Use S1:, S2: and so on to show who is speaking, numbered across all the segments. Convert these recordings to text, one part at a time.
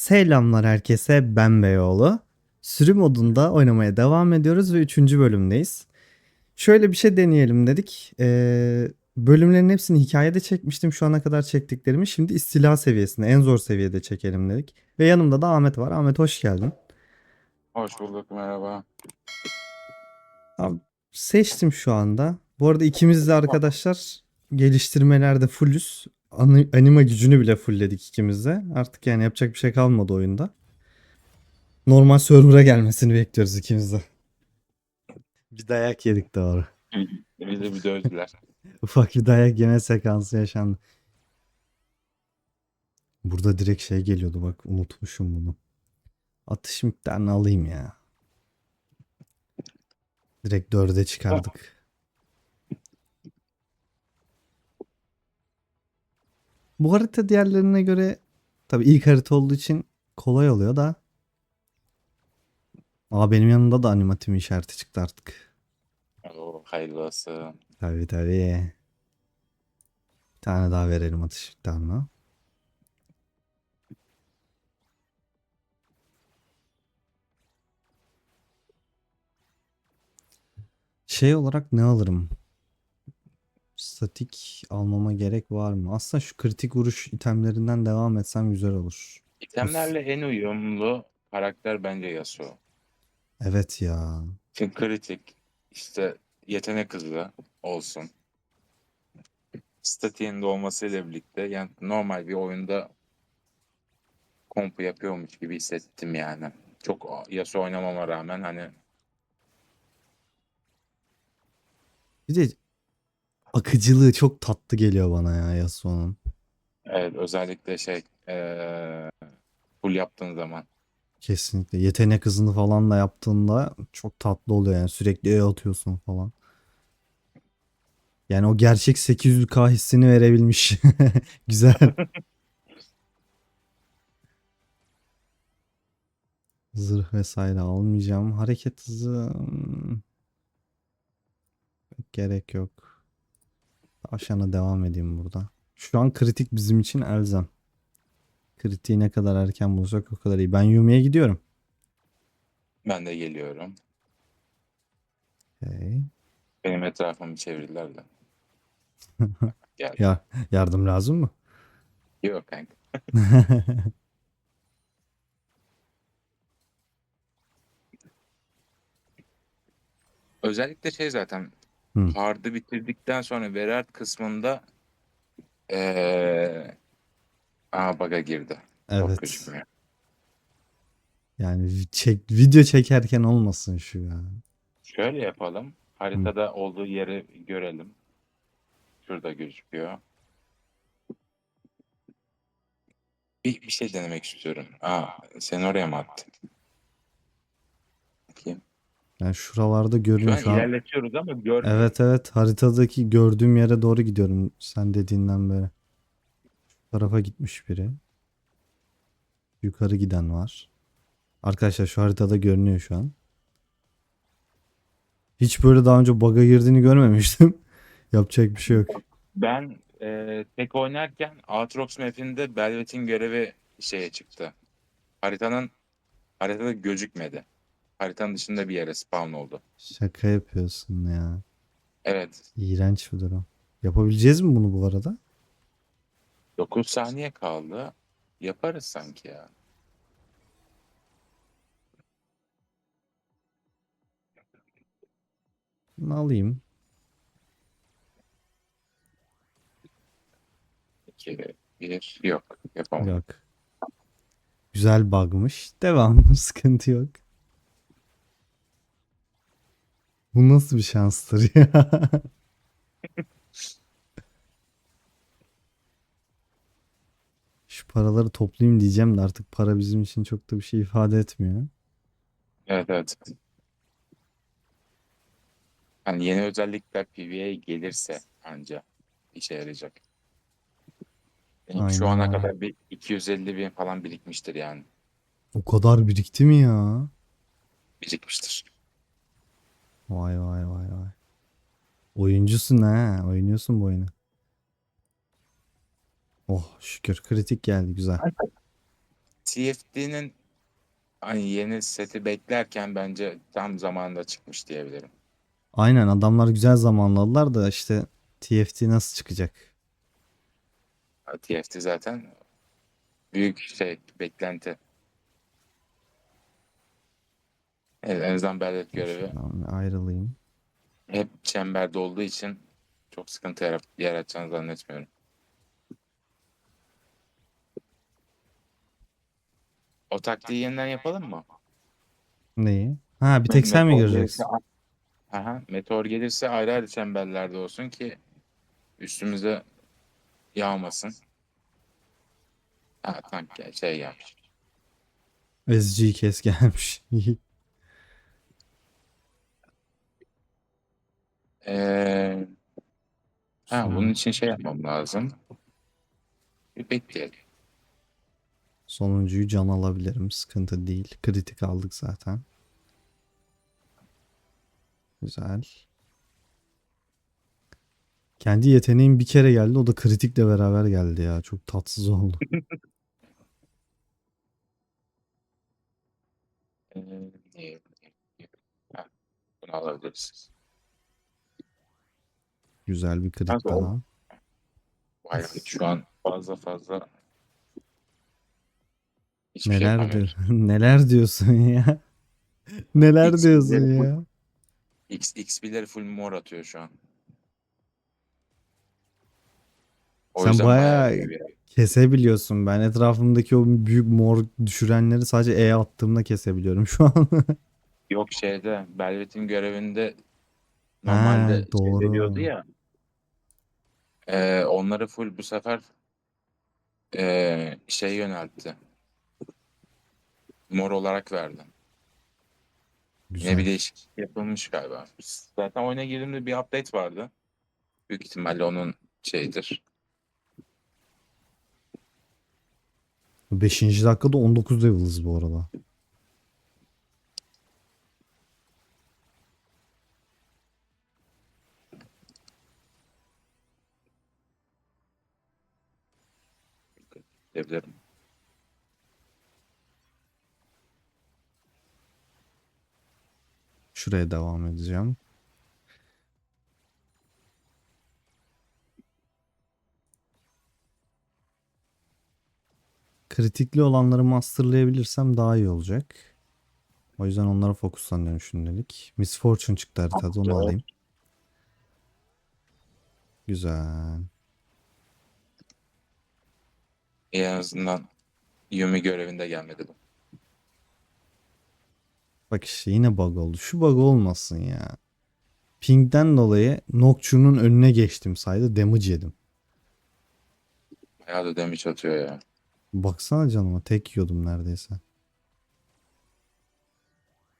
S1: Selamlar herkese ben Beyoğlu. Sürü modunda oynamaya devam ediyoruz ve 3. bölümdeyiz. Şöyle bir şey deneyelim dedik. Ee, bölümlerin hepsini hikayede çekmiştim şu ana kadar çektiklerimi. Şimdi istila seviyesinde en zor seviyede çekelim dedik. Ve yanımda da Ahmet var. Ahmet hoş geldin.
S2: Hoş bulduk merhaba.
S1: Seçtim şu anda. Bu arada ikimiz de arkadaşlar geliştirmelerde fullüz. Ani- Anima gücünü bile fullledik ikimiz de. Artık yani yapacak bir şey kalmadı oyunda. Normal server'a gelmesini bekliyoruz ikimiz de. Bir dayak yedik doğru.
S2: De bir dövdüler.
S1: Ufak bir dayak yeme sekansı yaşandı. Burada direkt şey geliyordu bak unutmuşum bunu. Atış miktarını alayım ya. Direkt dörde çıkardık. Bu harita diğerlerine göre tabii ilk harita olduğu için kolay oluyor da. Aa benim yanımda da animatim işareti çıktı artık.
S2: Oo, hayırlı olsun.
S1: Tabii tabii. Bir tane daha verelim atış miktarına. Şey olarak ne alırım? Statik almama gerek var mı? Aslında şu kritik vuruş itemlerinden devam etsem güzel olur.
S2: İtemlerle en uyumlu karakter bence Yasuo.
S1: Evet ya.
S2: Çünkü kritik, işte yetenek hızı olsun. Statiğin de olmasıyla birlikte yani normal bir oyunda kompu yapıyormuş gibi hissettim yani. Çok Yasuo oynamama rağmen hani
S1: Bir de akıcılığı çok tatlı geliyor bana ya Yasuo'nun.
S2: evet, özellikle şey eee full yaptığın zaman.
S1: Kesinlikle. Yetenek hızını falan da yaptığında çok tatlı oluyor yani. Sürekli E atıyorsun falan. Yani o gerçek 800K hissini verebilmiş. Güzel. Zırh vesaire almayacağım. Hareket hızı hmm, gerek yok. Aşağına devam edeyim burada. Şu an kritik bizim için elzem. Kritiği ne kadar erken bulursak o kadar iyi. Ben Yumi'ye gidiyorum.
S2: Ben de geliyorum.
S1: Okay.
S2: Benim etrafımı çevirdiler de. Gel.
S1: Ya yardım lazım mı?
S2: Yok kanka. Özellikle şey zaten
S1: Hı.
S2: hard'ı bitirdikten sonra Verard kısmında ee, Aa bug'a girdi.
S1: Evet. Yani çek, video çekerken olmasın şu ya.
S2: Şöyle yapalım. Haritada olduğu yeri görelim. Şurada gözüküyor. Bir, bir şey denemek istiyorum. Aa, sen oraya mı attın?
S1: Yani şuralarda
S2: Şu
S1: görünüyor
S2: an
S1: şu an.
S2: ilerletiyoruz ama görmüyorum.
S1: Evet evet haritadaki gördüğüm yere doğru gidiyorum sen dediğinden beri. Şu tarafa gitmiş biri. Yukarı giden var. Arkadaşlar şu haritada görünüyor şu an. Hiç böyle daha önce bug'a girdiğini görmemiştim. Yapacak bir şey yok.
S2: Ben e, tek oynarken Aatrox map'inde Belvet'in görevi şeye çıktı. Haritanın haritada gözükmedi. Haritanın dışında bir yere spawn oldu.
S1: Şaka yapıyorsun ya.
S2: Evet.
S1: İğrenç bir durum. Yapabileceğiz mi bunu bu arada?
S2: 9 saniye kaldı. Yaparız sanki ya.
S1: Bunu alayım.
S2: 2, 1, yok. Yapamadım.
S1: Yok. Güzel bug'mış. Devam. Sıkıntı yok. Bu nasıl bir şanstır ya? Şu paraları toplayayım diyeceğim de artık para bizim için çok da bir şey ifade etmiyor.
S2: Evet evet. Hani yeni özellikler PvE'ye gelirse anca işe yarayacak. Benim şu
S1: Aynen
S2: ana
S1: öyle.
S2: kadar bir 250 bin falan birikmiştir yani.
S1: O kadar birikti mi ya?
S2: Birikmiştir.
S1: Vay vay vay vay. Oyuncusun ha. Oynuyorsun bu oyunu. Oh şükür kritik geldi güzel.
S2: TFT'nin hani yeni seti beklerken bence tam zamanında çıkmış diyebilirim.
S1: Aynen adamlar güzel zamanladılar da işte TFT nasıl çıkacak?
S2: TFT zaten büyük şey beklenti. Evet, en azından Bellet görevi
S1: Şuradan bir ayrılayım.
S2: hep çemberde olduğu için çok sıkıntı yarat yaratacağını zannetmiyorum. O taktiği yeniden yapalım mı?
S1: Neyi? Ha bir tek sen mi
S2: Meteor
S1: gireceksin?
S2: gelirse- Aha, meteor gelirse ayrı ayrı çemberlerde olsun ki üstümüze yağmasın. Ha gel- şey yapmış.
S1: SG kes gelmiş.
S2: Ee, ha, bunun için şey yapmam lazım. Bir bekleyelim.
S1: Sonuncuyu can alabilirim. Sıkıntı değil. Kritik aldık zaten. Güzel. Kendi yeteneğim bir kere geldi. O da kritikle beraber geldi ya. Çok tatsız oldu.
S2: Ee, niye- niye- ha, bunu alabiliriz.
S1: Güzel bir kritik
S2: Kanka o-
S1: daha.
S2: Vay şu an fazla fazla hiçbir şey
S1: Neler
S2: yapamıyoruz.
S1: diyor- neler diyorsun ya? Neler
S2: Hiç
S1: diyorsun ya?
S2: X, XP'leri full mor atıyor şu an. O
S1: Sen
S2: yüzden
S1: bayağı
S2: iyi bir-
S1: kesebiliyorsun. Ben etrafımdaki o büyük mor düşürenleri sadece E attığımda kesebiliyorum şu an.
S2: Yok şeyde Belvet'in görevinde normalde şey
S1: doğru.
S2: veriyordu ya. Ee, onları full bu sefer ee, şey yöneltti. Mor olarak verdi. Yine
S1: Güzel.
S2: bir değişiklik yapılmış galiba. Zaten oyuna girdiğimde bir update vardı. Büyük ihtimalle onun şeyidir.
S1: 5. dakikada 19 level'ız bu arada.
S2: Diyebilirim.
S1: Şuraya devam edeceğim. Kritikli olanları masterlayabilirsem daha iyi olacak. O yüzden onlara fokuslanıyorum şimdilik. Miss Fortune çıktı haritada onu alayım. Güzel.
S2: En azından Yumi görevinde gelmedi bu.
S1: Bak işte yine bug oldu. Şu bug olmasın ya. Ping'den dolayı Nocturne'un önüne geçtim saydı damage yedim.
S2: Bayağı da damage atıyor ya.
S1: Baksana canıma tek yiyordum neredeyse.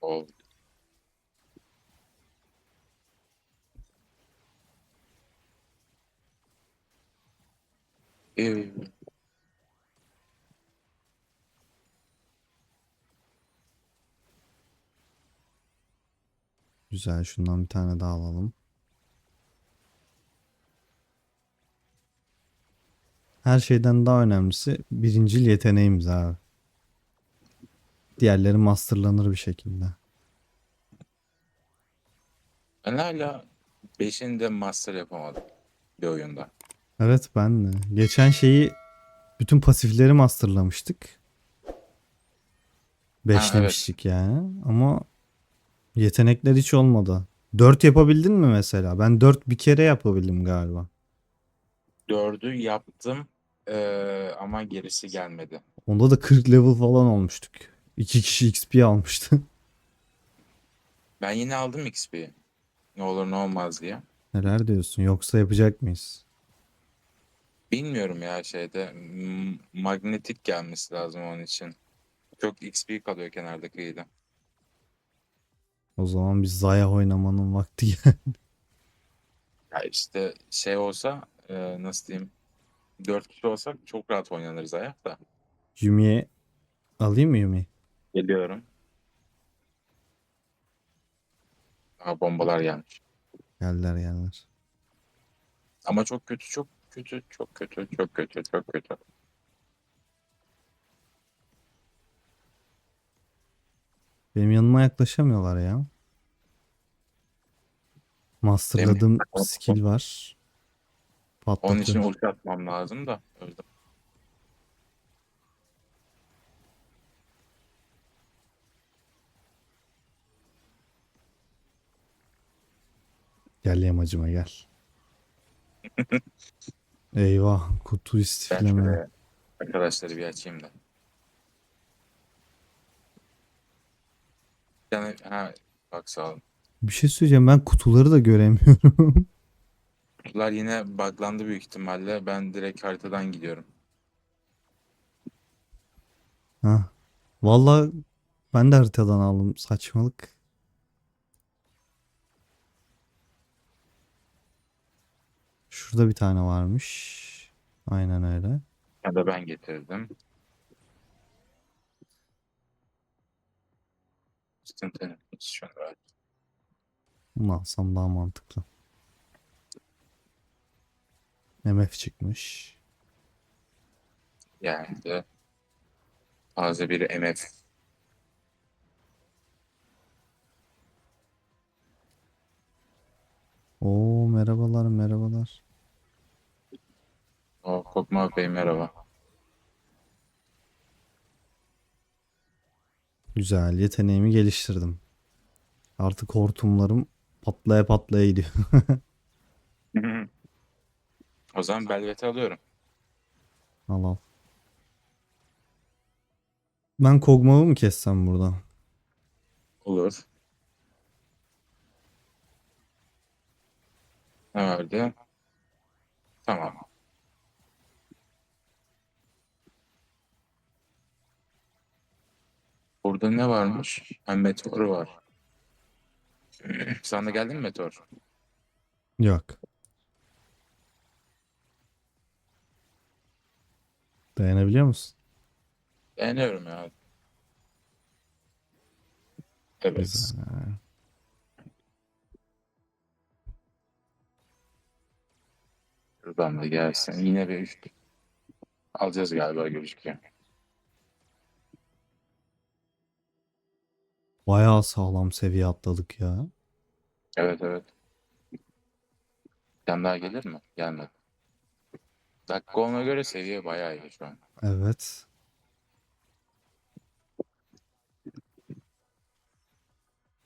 S2: O Ee,
S1: Güzel şundan bir tane daha alalım. Her şeyden daha önemlisi birincil yeteneğimiz abi. Diğerleri masterlanır bir şekilde.
S2: Ben hala 5'ini de master yapamadım bir oyunda.
S1: Evet ben de. Geçen şeyi bütün pasifleri masterlamıştık. Beşlemiştik yani. Ama yetenekler hiç olmadı. 4 yapabildin mi mesela? Ben 4 bir kere yapabildim galiba.
S2: 4'ü yaptım ee, ama gerisi gelmedi.
S1: Onda da 40 level falan olmuştuk. 2 kişi XP almıştı.
S2: Ben yine aldım XP'yi. Ne olur ne olmaz diye.
S1: Neler diyorsun? Yoksa yapacak mıyız?
S2: Bilmiyorum ya şeyde m- magnetik gelmesi lazım onun için. Çok XP kalıyor kenarda kıyıda.
S1: O zaman biz Zaya oynamanın vakti geldi.
S2: Ya işte şey olsa e, nasıl diyeyim 4 kişi olsak çok rahat oynanırız ayakta.
S1: Yumi'ye alayım mı Yumi?
S2: Geliyorum. Aa, bombalar gelmiş.
S1: Geldiler geldiler.
S2: Ama çok kötü, çok kötü, çok kötü, çok kötü, çok kötü.
S1: Benim yanıma yaklaşamıyorlar ya. Masterladığım skill var.
S2: Onun için ulti atmam lazım da. Öldüm.
S1: Gel yamacıma gel. Eyvah kutu
S2: Ben
S1: istifleme.
S2: arkadaşları bir açayım da. Yani, ha, bak sağ olun.
S1: Bir şey söyleyeceğim ben kutuları da göremiyorum.
S2: Kutular yine buglandı büyük ihtimalle. Ben direkt haritadan gidiyorum.
S1: ha. Vallahi ben de haritadan aldım saçmalık. Şurada bir tane varmış. Aynen öyle.
S2: Ya da ben getirdim. Yok. Hiç şu an rahat.
S1: Bunu alsam daha mantıklı. MF çıkmış.
S2: Yani de taze bir MF.
S1: Oo merhabalar merhabalar.
S2: O Kokma Bey merhaba.
S1: Güzel yeteneğimi geliştirdim. Artık hortumlarım patlaya patlaya gidiyor.
S2: o zaman Belvet'i alıyorum.
S1: Al al. Ben Kog'Maw'u mu kessem burada?
S2: Olur. Ne vardı? Tamam. Burada ne varmış? Ha, meteor var. Sana geldi mi meteor?
S1: Yok. Dayanabiliyor musun?
S2: Beğeniyorum ya. Evet.
S1: Güzel.
S2: Buradan da gelsin. Yine bir üç. Alacağız galiba gözüküyor.
S1: Bayağı sağlam seviye atladık ya.
S2: Evet evet. Tane daha gelir mi? Gelmedi. Dakika ona göre seviye bayağı iyi şu an.
S1: Evet.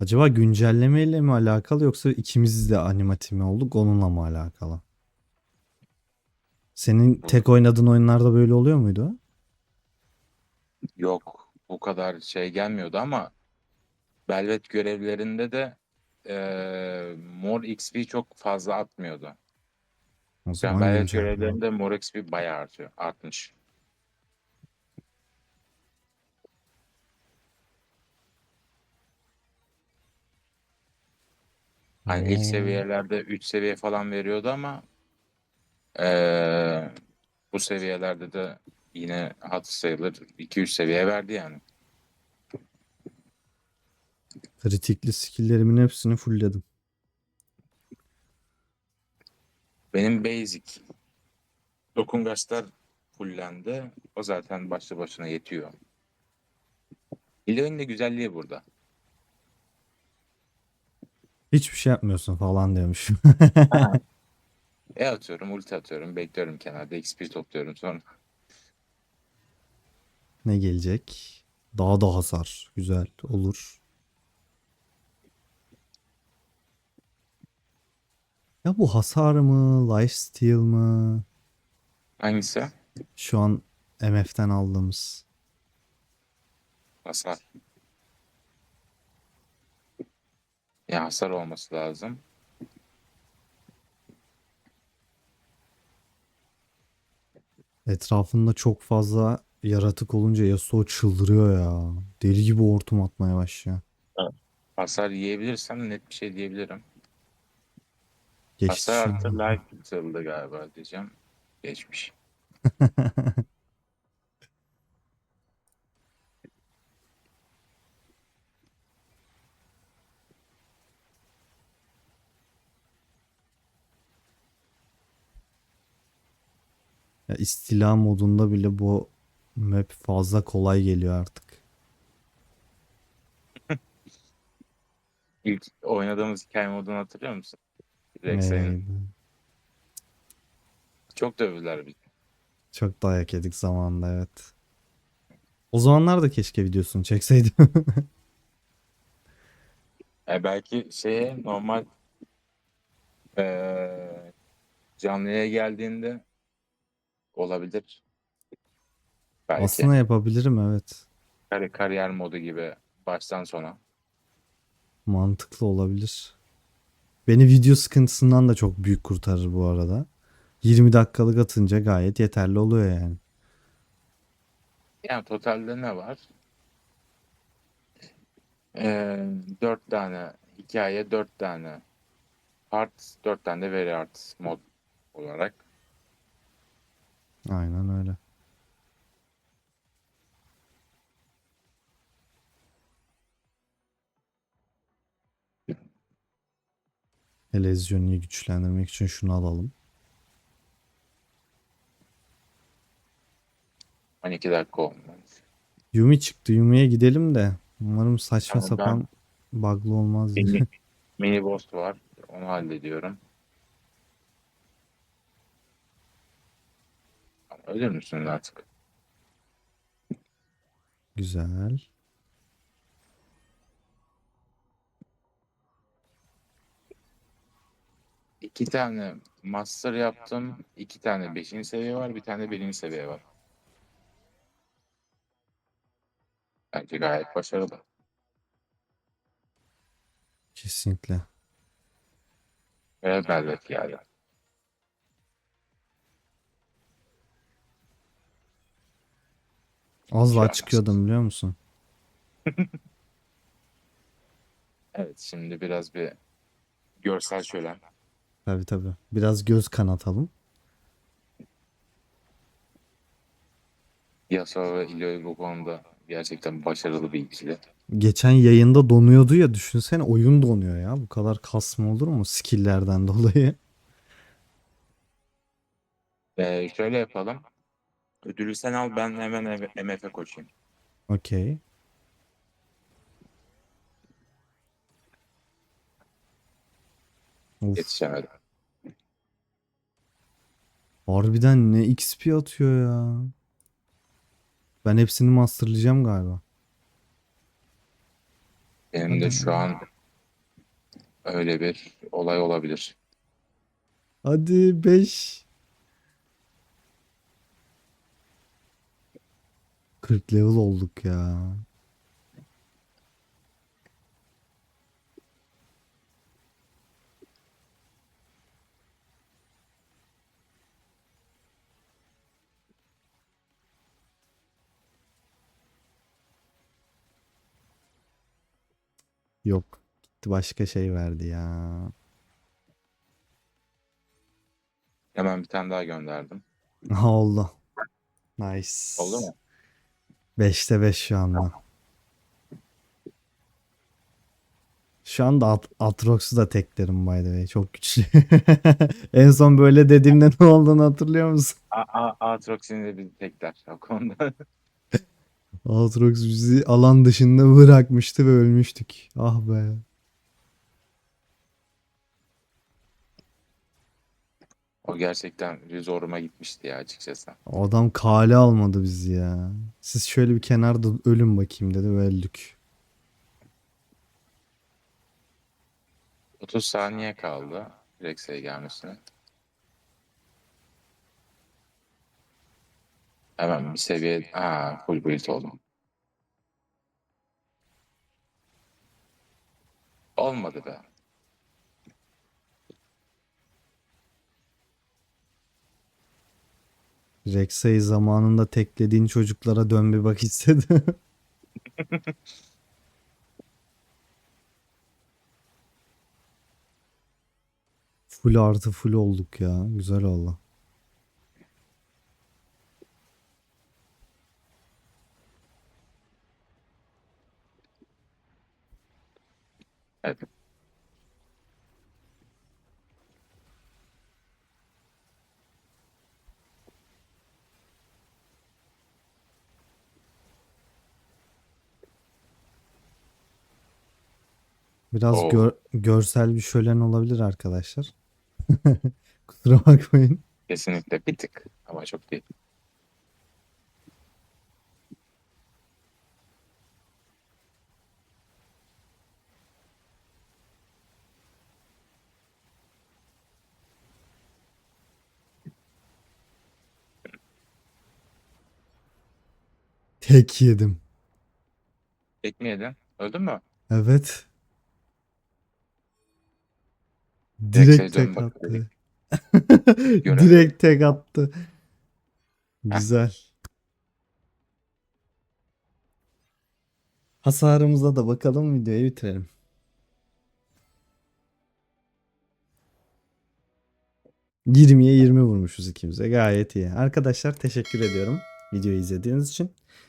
S1: Acaba güncellemeyle mi alakalı yoksa ikimiz de animati mi olduk onunla mı alakalı? Senin tek oynadığın oyunlarda böyle oluyor muydu?
S2: Yok bu kadar şey gelmiyordu ama Belvet görevlerinde de eee mor XP çok fazla atmıyordu.
S1: O
S2: Yani
S1: zaman
S2: görevlerinde mor XP bayağı artıyor. Artmış. Hani ilk
S1: Oo.
S2: seviyelerde 3 seviye falan veriyordu ama eee, bu seviyelerde de yine hat sayılır 2-3 seviye verdi yani.
S1: Kritikli skill'lerimin hepsini fullledim.
S2: Benim basic dokungaçlar fullendi. O zaten başlı başına yetiyor. İlhan'ın da güzelliği burada.
S1: Hiçbir şey yapmıyorsun falan demiş.
S2: E atıyorum, ulti atıyorum, bekliyorum kenarda, XP topluyorum sonra.
S1: ne gelecek? Daha da hasar. Güzel olur. Ya bu hasar mı? Lifesteal mı?
S2: Hangisi?
S1: Şu an MF'den aldığımız.
S2: Hasar. Ya hasar olması lazım.
S1: Etrafında çok fazla yaratık olunca Yasuo çıldırıyor ya. Deli gibi hortum atmaya başlıyor.
S2: Hasar yiyebilirsem net bir şey diyebilirim.
S1: Geçti şu
S2: artı
S1: an.
S2: life atıldı galiba diyeceğim. Geçmiş.
S1: Ya istila modunda bile bu map fazla kolay geliyor artık.
S2: İlk oynadığımız hikaye modunu hatırlıyor musun? Çok dövdüler bizi.
S1: Çok dayak yedik zamanında evet. O zamanlar da keşke videosunu çekseydim.
S2: E belki şeye normal eee canlıya geldiğinde olabilir. Belki
S1: Aslında yapabilirim evet.
S2: kari- kariyer modu gibi baştan sona.
S1: Mantıklı olabilir. Beni video sıkıntısından da çok büyük kurtarır bu arada. 20 dakikalık atınca gayet yeterli oluyor yani.
S2: Yani totalde ne var? Eee dört tane hikaye, dört tane art, dört tane de veri art mod olarak.
S1: Aynen öyle. Elezyonu güçlendirmek için şunu alalım.
S2: 12 dakika olmuş.
S1: Yumi çıktı. Yumi'ye gidelim de. Umarım saçma
S2: Tamam,
S1: sapan bug'lı olmaz diye.
S2: Mini, mini boss var. Onu hallediyorum. Ama Ölür müsün artık?
S1: Güzel.
S2: İki tane master yaptım. iki tane beşinci seviye var. Bir tane birinci seviye var. Bence gayet başarılı.
S1: Kesinlikle.
S2: Ve Velvet geldi.
S1: Az daha çıkıyordum biliyor musun?
S2: Evet şimdi biraz bir görsel şölen.
S1: Tabii tabii. Biraz göz kanatalım.
S2: Yasuo ve Illaoi bu konuda gerçekten başarılı bir ikili.
S1: Geçen yayında donuyordu ya düşünsene oyun donuyor ya. Bu kadar kasma olur mu skill'lerden dolayı?
S2: Ee, şöyle yapalım. Ödülü sen al ben hemen MF'e koşayım.
S1: Okey. Of,
S2: Yetişemedim.
S1: harbiden ne XP atıyor ya. Ben hepsini masterlayacağım galiba.
S2: Benim de şu an öyle bir olay olabilir.
S1: Hadi 5. 40 level olduk ya. Yok. Gitti başka şey verdi ya.
S2: Hemen bir tane daha gönderdim.
S1: Ha, oldu. Nice.
S2: Oldu mu?
S1: 5'te 5 şu anda. Şu anda At Atrox'u da teklerim by the way. Çok güçlü. en son böyle dediğimde ne olduğunu hatırlıyor musun?
S2: A A de bir tekler o konuda.
S1: Atrox bizi alan dışında bırakmıştı ve ölmüştük. Ah be.
S2: O gerçekten bir zoruma gitmişti ya açıkçası.
S1: Adam kale almadı bizi ya. Siz şöyle bir kenarda ölün bakayım dedi ve öldük.
S2: 30 saniye kaldı Rex'e gelmesine. Hemen bir seviye... Aa, full build oldum. Olmadı be.
S1: Rexa'yı zamanında teklediğin çocuklara dön bir bak istedi. full artı full olduk ya. Güzel oldu.
S2: Evet.
S1: Biraz
S2: Oo.
S1: gör- görsel bir şölen olabilir arkadaşlar. Kusura bakmayın.
S2: Kesinlikle bir tık ama çok değil.
S1: Tek yedim.
S2: Tek mi yedin? Öldün mü?
S1: Evet.
S2: Direkt
S1: Direkt
S2: dön
S1: tek
S2: bak
S1: attı.
S2: Görev.
S1: Direkt tek attı. Güzel. Hasarımıza da bakalım videoyu bitirelim. ...20'ye 20 vurmuşuz ikimize. Gayet iyi. Arkadaşlar teşekkür ediyorum videoyu izlediğiniz için.